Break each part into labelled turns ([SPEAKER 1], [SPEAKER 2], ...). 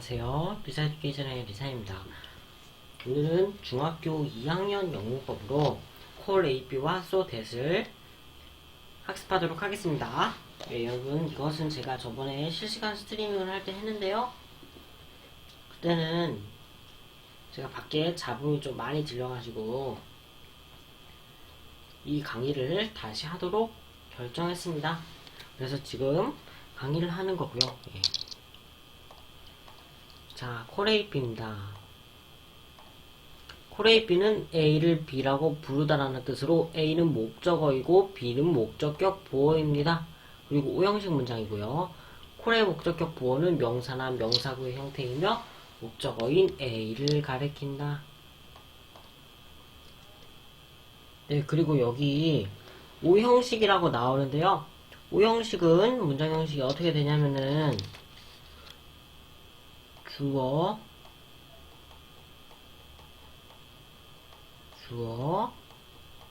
[SPEAKER 1] 안녕하세요. 비사에듀케이션의 리사입니다. 오늘은 중학교 2학년 영문법으로 콜 AP와 소댓을 학습하도록 하겠습니다. 네, 여러분 이것은 제가 저번에 실시간 스트리밍을 할 때 했는데요. 그때는 제가 밖에 잡음이 좀 많이 들려가지고 이 강의를 다시 하도록 결정했습니다. 그래서 지금 강의를 하는 거고요. 예. 자, 코레이피입니다. 코레이피는 A를 B라고 부르다라는 뜻으로 A는 목적어이고 B는 목적격 보어입니다. 그리고 오형식 문장이고요. 콜의 목적격 보어는 명사나 명사구의 형태이며 목적어인 A를 가리킨다. 네, 그리고 여기 오형식이라고 나오는데요. 오형식은 문장 형식이 어떻게 되냐면은 주어 주어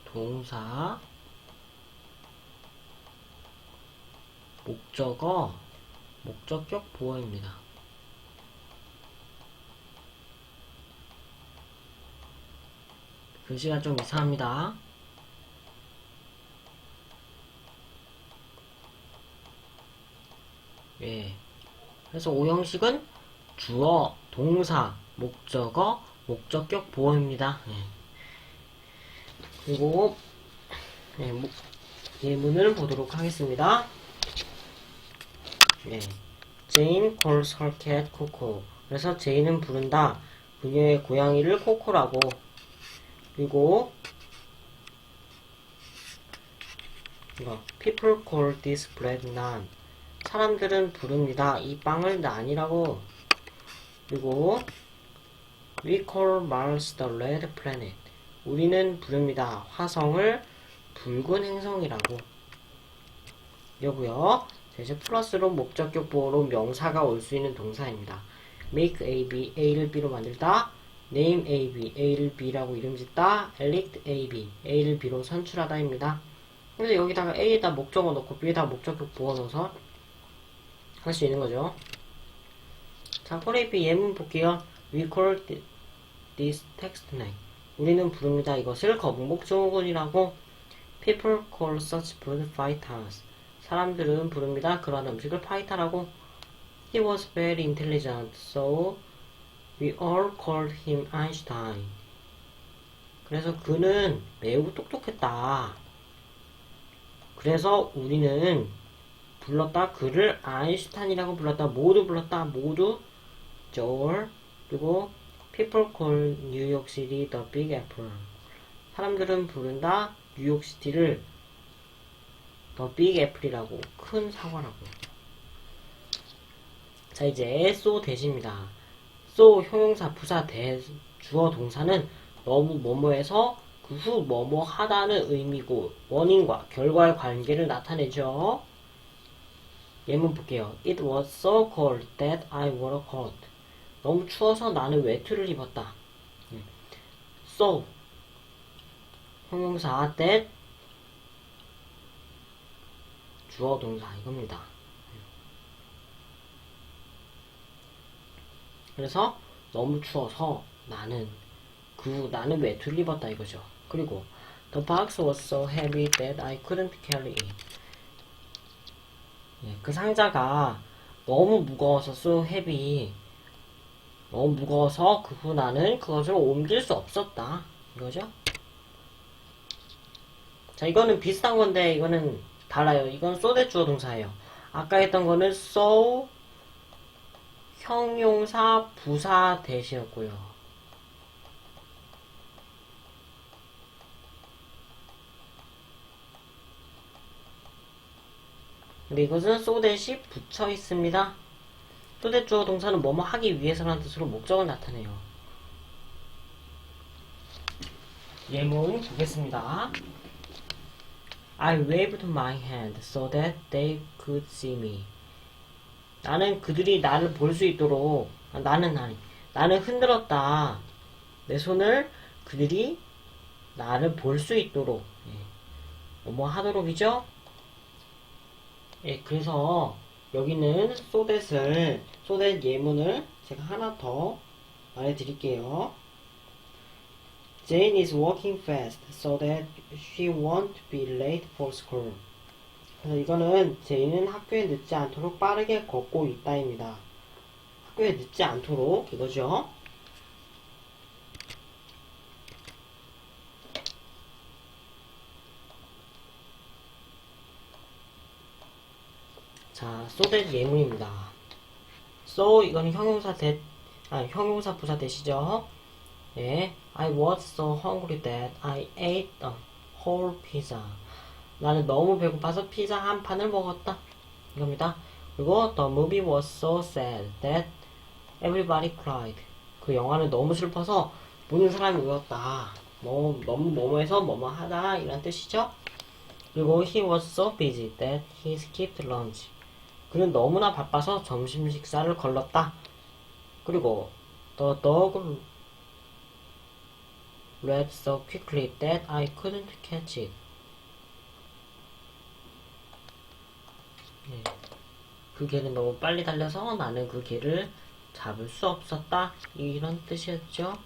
[SPEAKER 1] 동사 목적어 목적격 보어입니다. 글씨가 좀 이상합니다. 예. 그래서 오형식은 주어, 동사, 목적어, 목적격 보어입니다. 예. 그리고 예, 목- 예문을 보도록 하겠습니다. 예. Jane calls her cat Coco. 그래서 제인은 부른다. 그녀의 고양이를 코코라고. 그리고 이거 People call this bread naan. 사람들은 부릅니다. 이 빵을 난이라고. 그리고 We call Mars the red planet. 우리는 부릅니다. 화성을 붉은 행성이라고. 여고요. 자, 이제 플러스로 목적격 보호로 명사가 올 수 있는 동사입니다. make A, B, A를 B로 만들다. name A, B, A를 B라고 이름 짓다. elect A, B, A를 B로 선출하다입니다. 근데 여기다가 A에다 목적어 넣고 B에다 목적격 보호 넣어서 할 수 있는 거죠. 자, 코레이피 예문 볼게요. We call thi- this text name. 우리는 부릅니다. 이것을 거북목 증후군이라고. People call such food fighters. 사람들은 부릅니다. 그러한 음식을 파이터라고. He was very intelligent, so we all called him Einstein. 그래서 그는 매우 똑똑했다. 그래서 우리는 불렀다. 그를 아인슈타인이라고 불렀다. 모두 불렀다. 모두 저울 그리고 people call New York City the Big Apple. 사람들은 부른다. 뉴욕시티를 Big Apple이라고 큰 사과라고. 자 이제 so 대시입니다. so 형용사 부사 대 주어 동사는 너무 뭐뭐해서 그 후 뭐뭐 하다는 의미고 원인과 결과의 관계를 나타내죠. 예문 볼게요. It was so cold that I wore a coat. 너무 추워서 나는 외투를 입었다. 음. So 형용사 that 주어 동사 이겁니다. 그래서 너무 추워서 나는 그후 나는 외투를 입었다 이거죠. 그리고 The box was so heavy that I couldn't carry it. 예, 그 상자가 너무 무거워서 so heavy 너무 무거워서 그 후 나는 그것을 옮길 수 없었다. 이거죠? 자 이거는 비슷한 건데 이거는 달라요. 이건 so 대 주어 동사예요. 아까 했던 거는 so 형용사 부사 대시였고요. 근데 이것은 so 대시 붙여 있습니다 또대 주어 동사는 뭐뭐 하기 위해서라는 뜻으로 목적을 나타내요. 예문 보겠습니다. I waved my hand so that they could see me. 나는 그들이 나를 볼 수 있도록 아, 나는 아니 나는 흔들었다. 내 손을 그들이 나를 볼 수 있도록 예. 뭐 하도록이죠? 예, 그래서 여기는 소댓을 소댓 예문을 제가 하나 더 말해드릴게요. Jane is walking fast so that she won't be late for school. 그래서 이거는 제이는 학교에 늦지 않도록 빠르게 걷고 있다입니다. 학교에 늦지 않도록 이거죠. That 예문입니다. so 이거는 형용사 대, 아, 형용사 부사 대시죠. 예, I was so hungry that I ate a whole pizza. 나는 너무 배고파서 피자 한 판을 먹었다. 이겁니다. 그리고 the movie was so sad that everybody cried. 그 영화는 너무 슬퍼서 모든 사람이 울었다. 뭐 너무 뭐뭐해서 뭐뭐 하다 이런 뜻이죠. 그리고 he was so busy that he skipped lunch. 그는 너무나 바빠서 점심 식사를 걸렀다. 그리고 the dog ran so quickly that I couldn't catch it. 예. 그 개는 너무 빨리 달려서 나는 그 개를 잡을 수 없었다. 이런 뜻이었죠.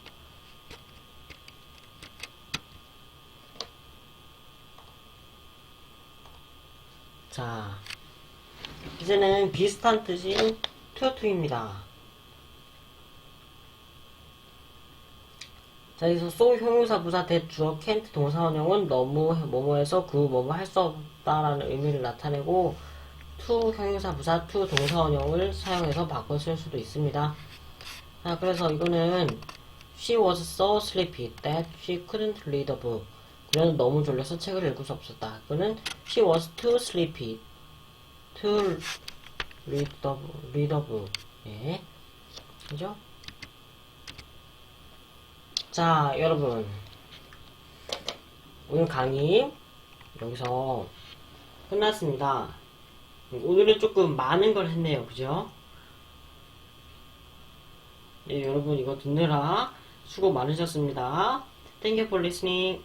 [SPEAKER 1] 자, 이제는 비슷한 뜻인 투투입니다. 자, 여기서 소 형용사 부사 대주어 캔트 동사원형은 너무 뭐뭐해서 그 뭐뭐 할 수 없다라는 의미를 나타내고 to 형용사 부사 to 동사원형을 사용해서 바꿔 쓸 수도 있습니다. 자, 그래서 이거는 she was so sleepy that she couldn't read a book. 그녀는 너무 졸려서 책을 읽을 수 없었다. 이거는 she was too sleepy to read the, read book. 예. 그죠? 자, 여러분. 오늘 강의 여기서 끝났습니다. 오늘은 조금 많은 걸 했네요. 그죠? 예, 여러분 이거 듣느라 수고 많으셨습니다. Thank you for listening.